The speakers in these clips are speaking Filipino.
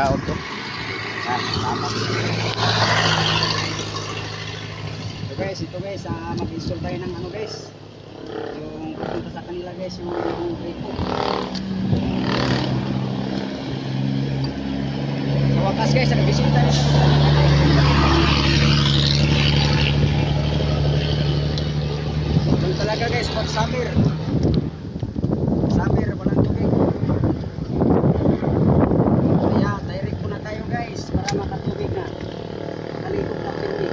taon to. Salamat. So guys, ito guys, ah, mag-install tayo ng ano guys. Yung pupunta sa kanila guys, yung yung gripo. Sa wakas guys, nakabisita na sa talaga guys, pag. Summer, walang tubig. Kaya, direct muna tayo guys para makatubig na. Kalikot na pindi.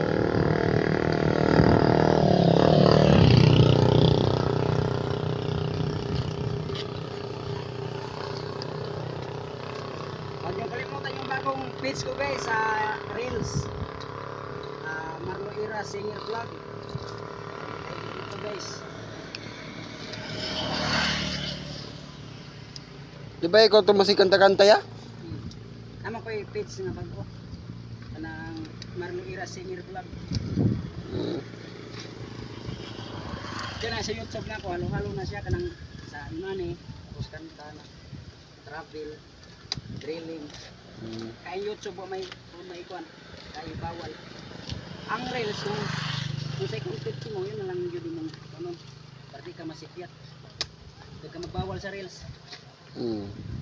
Huwag niyong kalimutan yung bagong page ko guys sa Reels. Uh, Marlo Ira Singer Vlog. Ay, dito guys. Di ba ikaw tumusik kanta-kanta ya? Hmm. Tama ko yung page nga bago. Kanang Marlo Ira Singer Vlog. Mm. Kaya na sa YouTube na ko, halo-halo na siya kanang sa imani, tapos kanta na travel, drilling. Mm. Kaya YouTube wa may wa may kuan, kaya bawal. Ang reels kung kung sa content mo, yun lang yun mong ano, para di ka masikyat. Huwag ka magbawal sa reels. Mm.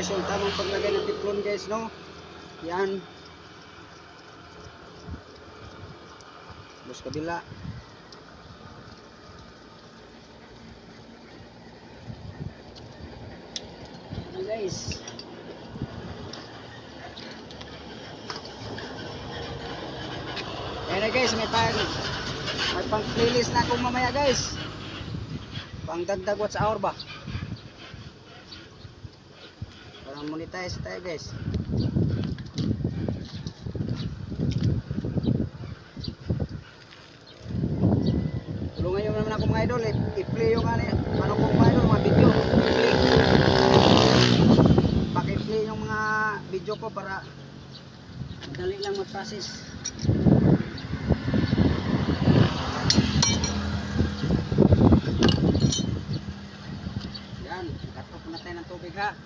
Guys, yung tamang paglagay ng tiplon guys, no? Yan. Bus kabila. Yan guys. Yan na guys, may pang may pang playlist na akong mamaya guys. Pang dagdag watch hour ba? Monetize tayo guys. Tulungan nyo naman ako mga idol. I-play yung ano, ano kong mga idol, mga video. I-play. Paki-play yung mga video ko para madali lang mag-process. Yan, katop na tayo ng tubig ha.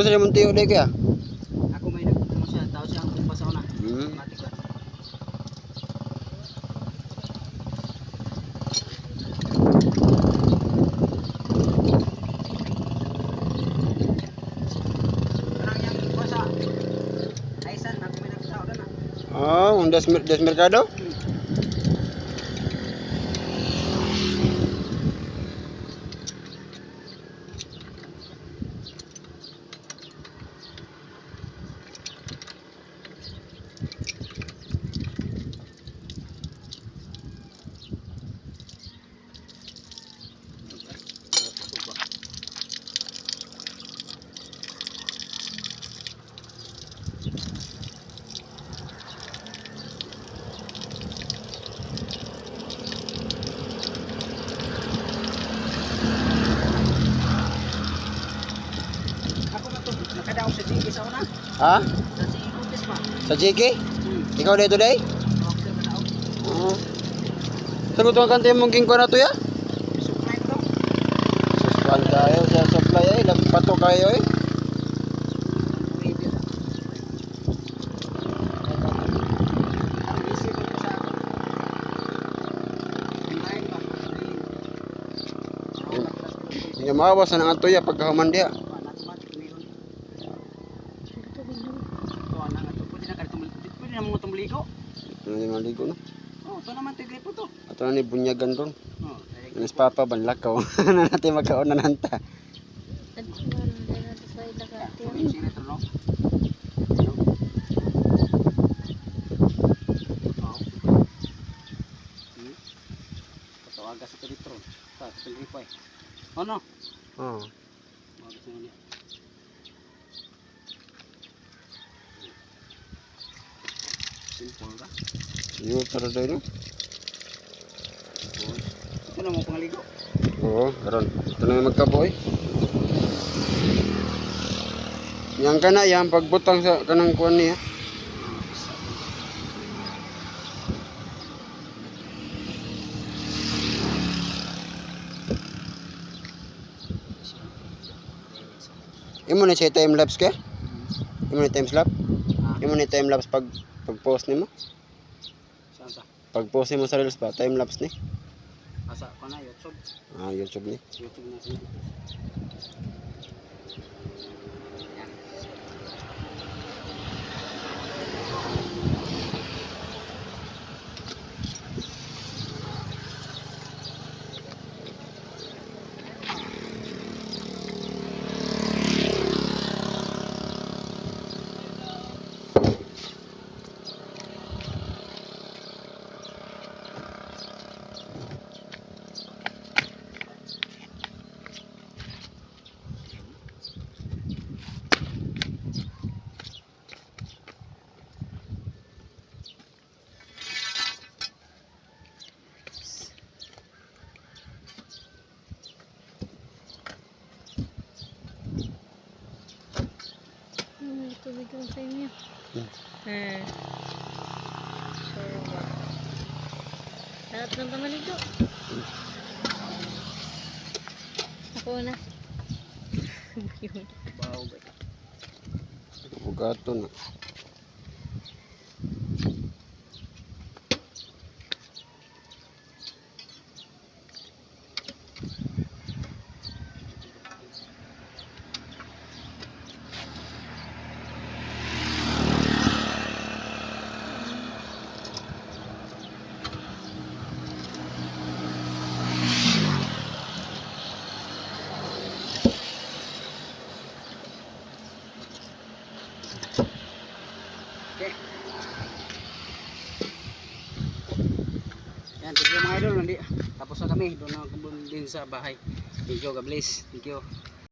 Ikaw sa limang tiyo kaya? Ako may nag ano siya, tao siya ang kumpas ako na. Mm. Automatic lang. Parang yung kuwasa. Aysan, ako may nagtao na na. Ah, un des, des mercado? Ako na to, nakadaw sa DB sa una. Ha? Sa JK? Hmm. Ikaw dito day? Kadaw. Oo. Sagot ang kanta yung mungking ko na to ya? Supply ko to. Suspan kayo sa supply eh. Lampato kayo eh. Ready na. Ang busy ko sa online na pagkahuman diya. Pwede na mga tumaligo. Hindi maligo no? Oh, ito naman tigre po to. Ato na ni bunyagan ron. Oh, Inis papa banlakaw. na natin magkaon na nanta. Na natin sa ila ka. Yeah, tuloy sila ito, no? Oh. Hmm? Patawagas ito dito. Ito, ito yung gripay. Oh, no? Oh. Magas na niya. Simple ba? Yo pero no. Ito na mo pangaligo. Oo, karon. Ito na magkaboy. Yang kana yang pagbutang sa kanang kuan niya. Imo na siya time lapse ke? Imo na time lapse? Imo na time lapse pag pag post nimo? Saan sa? Pag post nimo sa reels ba time lapse ni? Asa ko na, YouTube. Ah, YouTube ni. YouTube na tubig lang sa inyo. Hmm. Hmm. Ba? Lahat ng pamaligo. Ako na. Bawo ba? Bugato na. Okay. Yan, thank you mga idol. Nandi. Tapos na kami. Doon na din sa bahay. Thank you, God bless. Thank you.